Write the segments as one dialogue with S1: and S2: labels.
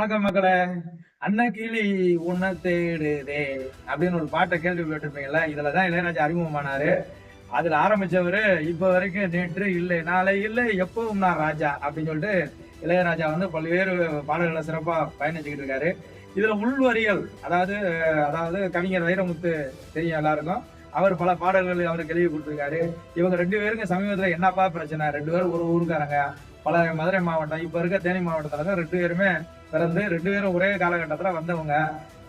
S1: வணக்கம் மக்களே அன்னக்கிளி உன்னை தேடுதே அப்படின்னு ஒரு பாட்டை கேள்விப்பட்டிருப்பீங்கல்ல இதுலதான் இளையராஜா அறிமுகமானாரு. அதுல ஆரம்பிச்சவரு இப்ப வரைக்கும் நேற்று இல்லை நாளை இல்லை எப்பவும் நான் ராஜா அப்படின்னு சொல்லிட்டு இளையராஜா வந்து பல்வேறு பாடல்களை சிறப்பா பயணிச்சுக்கிட்டு இருக்காரு. இதுல உள்வரிகள் அதாவது அதாவது கவிஞர் வைரமுத்து தெரியும் எல்லாருக்கும். அவர் பல பாடல்கள் அவருக்கு கேள்வி கொடுத்துருக்காரு. இவங்க ரெண்டு பேருக்கும் சமீபத்துல என்னப்பா பிரச்சனை? ரெண்டு பேரும் ஒரு ஊருக்காரங்க. பல மதுரை மாவட்டம் இப்ப இருக்க தேனி மாவட்டத்துல தான் ரெண்டு பேருமே பிறந்து ரெண்டு பேரும் ஒரே காலகட்டத்துல வந்தவங்க.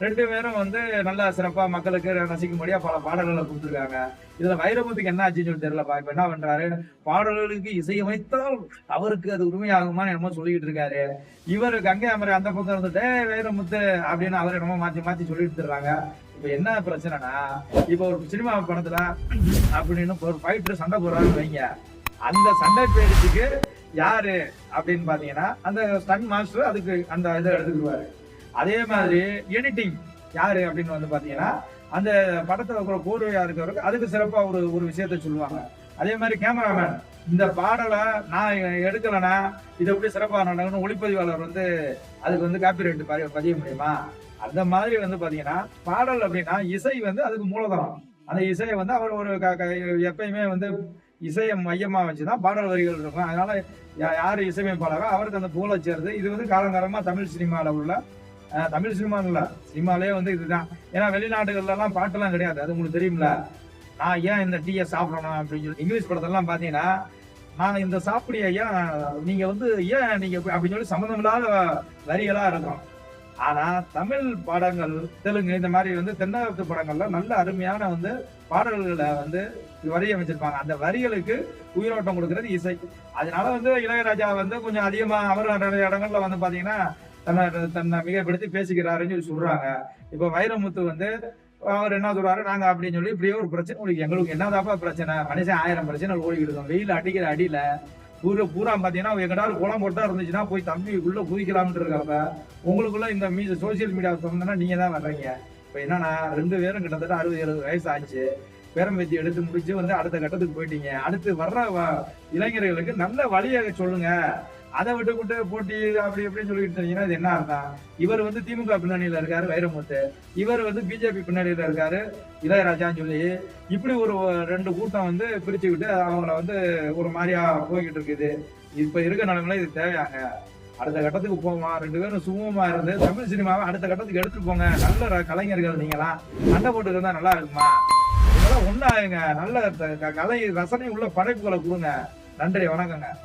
S1: ரெண்டு பேரும் வந்து நல்லா சிறப்பா மக்களுக்கு ரசிக்கும்படியா பல பாடல்களை கொடுத்துருக்காங்க. இதுல வைரமுத்துக்கு என்ன ஆச்சுன்னு சொல்லி தெரியலப்பா இப்ப என்ன பண்றாரு? பாடல்களுக்கு இசையமைத்தால் அவருக்கு அது உரிமையாகுமான்னு என்னமோ சொல்லிட்டு இருக்காரு. இவர் கங்கை அமரை அந்த பக்கம் இருந்துட்டு வைரமுத்து அப்படின்னு அவர் என்னமோ மாத்தி மாத்தி சொல்லிட்டு இருக்காங்க இப்ப என்ன பிரச்சனைனா இப்ப ஒரு சினிமா படத்துல அப்படின்னு ஒரு ஃபைட்டர் சண்டை போடுறாருன்னு வைங்க. அந்த சண்டை பயிற்சிக்கு யாரு அப்படின்னு பாத்தீங்கன்னா அந்த ஸ்டன் மாஸ்டர் அதுக்கு அந்த இதை எடுத்துக்குவாரு அதே மாதிரி எடிட்டிங் யாரு அப்படின்னு வந்து பாத்தீங்கன்னா அந்த படத்துல இருக்கிற கோர்வையா இருக்கிறவருக்கு அதுக்கு சிறப்பா ஒரு ஒரு விஷயத்த சொல்லுவாங்க. அதே மாதிரி கேமராமேன் இந்த பாடலை நான் எடுக்கலைன்னா இதை எப்படி சிறப்பாக நடக்கணும் ஒளிப்பதிவாளர் வந்து அதுக்கு வந்து காப்பி பதிய முடியுமா? அந்த மாதிரி வந்து பாத்தீங்கன்னா பாடல் அப்படின்னா இசை வந்து அதுக்கு மூலதனம். அந்த இசையை வந்து அவர் ஒரு க- எப்பயுமே வந்து இசையை மையமா வச்சுதான் பாடல் வரிகள் இருக்கும். அதனால யார் இசையமைப்பாளரோ அவருக்கு அந்த புகழை சேருது இது வந்து காலங்காலமாக தமிழ் சினிமாவில் உள்ள தமிழ் சினிமா இல்லை. சினிமாலே வந்து இதுதான். ஏன்னா வெளிநாடுகள்லாம் பாட்டெல்லாம் கிடையாது. அது உங்களுக்கு தெரியும்ல? நான் ஏன் இந்த டீயை சாப்பிடணும் அப்படின்னு சொல்லி. இங்கிலீஷ் படத்தெல்லாம் பார்த்தீங்கன்னா நான் இந்த சாப்பிடிய ஐயா நீங்கள் வந்து ஏன் நீங்கள் அப்படின்னு சொல்லி சம்மந்தமில்லாத வரிகளாக இருக்கும். ஆனா தமிழ் பாடங்கள் தெலுங்கு இந்த மாதிரி வந்து தென்னகத்து படங்கள்ல நல்ல அருமையான வந்து பாடல்களை வந்து வரி அமைச்சிருப்பாங்க. அந்த வரிகளுக்கு உயிரோட்டம் கொடுக்கறது இசை. அதனால வந்து இளையராஜா வந்து கொஞ்சம் அதிகமா அவர் நிறைய இடங்கள்ல வந்து பாத்தீங்கன்னா தன்னை தன்னை மிகப்படுத்தி பேசிக்கிறாருன்னு சொல்லி சொல்றாங்க. இப்ப வைரமுத்து வந்து அவர் என்ன சொல்றாரு? நாங்க அப்படின்னு சொல்லி இப்படியே ஒரு பிரச்சனை உங்களுக்கு எங்களுக்கு என்னதாப்பா பிரச்சனை? மனுஷன் ஆயிரம் பிரச்சனை ஓடிக்கிட்டு இருக்கோம். வெயில் அடிக்கிற அடியில பூரா பூரா பாத்தீங்கன்னா எங்கடாவது குளம் போட்டா இருந்துச்சுன்னா போய் தம்பிக்குள்ள குதிக்கலாம்னு இருக்காங்க. உங்களுக்குள்ள இந்த மீ சோசியல் மீடியா சொன்னா நீங்க தான் வர்றீங்க. இப்ப என்னன்னா ரெண்டு பேரும் கிட்டத்தட்ட அறுபது எழுபது வயசு ஆச்சு. பேரம்பேத்தி எடுத்து முடிச்சு வந்து அடுத்த கட்டத்துக்கு போயிட்டீங்க. அடுத்து வர்ற வ- இளைஞர்களுக்கு நல்ல வழியை சொல்லுங்க. அதை விட்டு கொண்டு போட்டி அப்படி இப்படின்னு சொல்லிட்டு இருந்தீங்கன்னா இது என்ன அர்த்தம்? இவர் வந்து திமுக பின்னணியில இருக்காரு வைரமுத்து. இவர் வந்து பிஜேபி பின்னணியில இருக்காரு இளையராஜான்னு சொல்லி. இப்படி ஒரு ரெண்டு கூட்டம் வந்து பிரிச்சு விட்டு அவங்கள வந்து ஒரு மாதிரியா போய்கிட்டு இருக்குது. இப்ப இருக்க நிலைமையில இது தேவையாங்க. அடுத்த கட்டத்துக்கு போவோம்? ரெண்டு பேரும் சுமூகமா இருந்து தமிழ் சினிமாவை அடுத்த கட்டத்துக்கு எடுத்துட்டு போங்க. நல்ல கலைஞர்கள் நீங்களாம். சண்டை போட்டு இருந்தா நல்லா இருக்குமா? இதெல்லாம் ஒண்ணாகுங்க நல்ல கலை ரசனை உள்ள படைப்புகளை கொடுங்க. நன்றி வணக்கங்க.